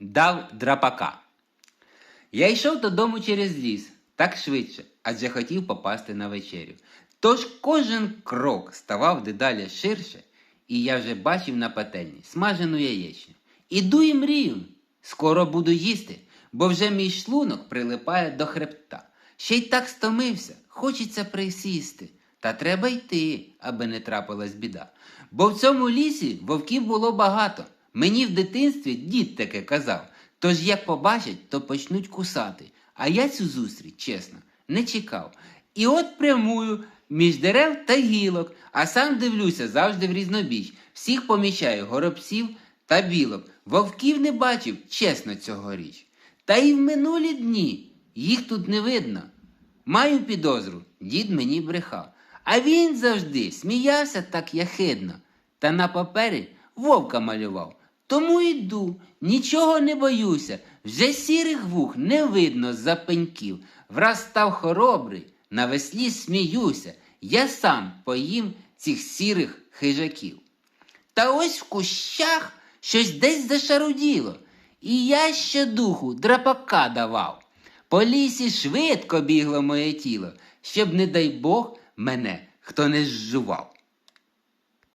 дав драпака. Я йшов додому через ліс, так швидше, адже хотів попасти на вечерю. Тож кожен крок ставав дедалі ширше, і я вже бачив на пательні смажену яєчню. Іду і мрію. Скоро буду їсти, бо вже мій шлунок прилипає до хребта. Ще й так стомився, хочеться присісти. Та треба йти, аби не трапилась біда. Бо в цьому лісі вовків було багато. Мені в дитинстві дід таке казав. Тож як побачать, то почнуть кусати. А я цю зустріч, чесно, не чекав. І от прямую між дерев та гілок, а сам дивлюся завжди в різнобіч. Всіх помічаю горобців та білок. Вовків не бачив, чесно, цьогоріч. Та й в минулі дні їх тут не видно. Маю підозру, дід мені брехав. А він завжди сміявся так яхидно, та на папері вовка малював. Тому йду, нічого не боюся, вже сірих вух не видно з-за пеньків. Враз став хоробрий, на веслі сміюся, я сам поїм цих сірих хижаків. Та ось в кущах щось десь зашаруділо, і я ще духу драпака давав. По лісі швидко бігло моє тіло, щоб, не дай Бог, мене хто не зжував.